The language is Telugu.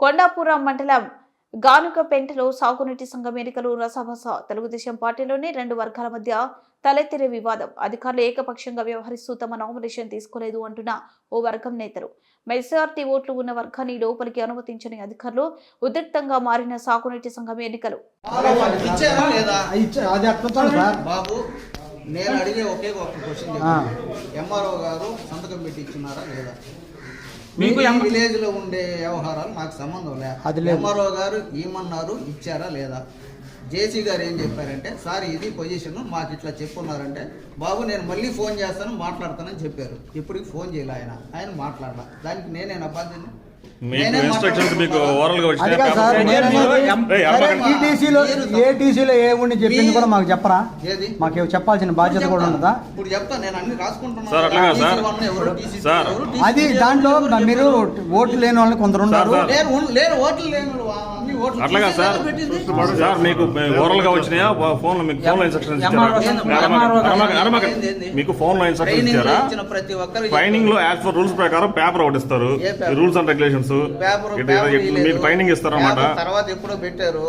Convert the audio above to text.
కొండాపురం మండలం గానుకపెంటలో సాగునీటి సంఘం ఎన్నికలు రసభస. తెలుగుదేశం పార్టీలోని రెండు వర్గాల మధ్య తలెత్తిన వివాదం. అధికారులు ఏకపక్షంగా వ్యవహరిస్తూ తమ నామినేషన్ తీసుకోలేదు అంటున్న ఓ వర్గం నేతలు. మెజార్టీ ఓట్లు ఉన్న వర్గాన్ని లోపలికి అనుమతించని అధికారులు ఉద్రిక్తంగా మారిన సాగునీటి సంఘం ఎన్నికలు. నేను అడిగే ఒకే ఒక క్వశ్చన్. ఎంఆర్ఓ గారు సంతకం పెట్టి ఇచ్చినారా లేదా? మీకు మీకు విలేజ్లో ఉండే వ్యవహారాలు నాకు సంబంధం లేదు. ఎంఆర్ఓ గారు ఏమన్నారు ఇచ్చారా లేదా? జేసీ గారు ఏం చెప్పారంటే సార్ ఇది పొజిషన్ మాకు ఇట్లా చెప్పున్నారంటే బాబు నేను మళ్ళీ ఫోన్ చేస్తాను మాట్లాడతానని చెప్పారు. ఇప్పటికి ఫోన్ చేయలే ఆయన. ఆయన మాట్లాడాల. దానికి నేనేనా బాధ్యత మీకు ఇన్స్ట్రక్షన్స్ మీకు గా ఏ టీసీలో ఏ ఉండి చెప్పింది కూడా మాకు చెప్పరా? ఏది? మాకు చెప్పాల్సిన బాధ్యత కూడా ఉండదా ఇప్పుడు చెప్తా నేను అన్ని రాసుకుంటున్నాను. Sir, sir. ఎవరు, TC అది దాంట్లో మీరు ఓట్లు లేని వాళ్ళు కొందరు ఉన్నారు. లేరు ఓట్లు లేని అట్లాగా సార్. సార్ మీకు ఓరల్గా వచ్చినాయా? ఫోన్లో మీకు ఫోన్లో ఇచ్చారా? మీకు ఫోన్లో ఇచ్చారా? ట్రైనింగ్ యాజ్ ఫర్ రూల్స్ ప్రకారం పేపర్ ఒకటి ఇస్తారు? Rules and regulations. మీకు ట్రైనింగ్ ఇస్తారన్నమాట. తర్వాత ఎప్పుడో పెట్టారు.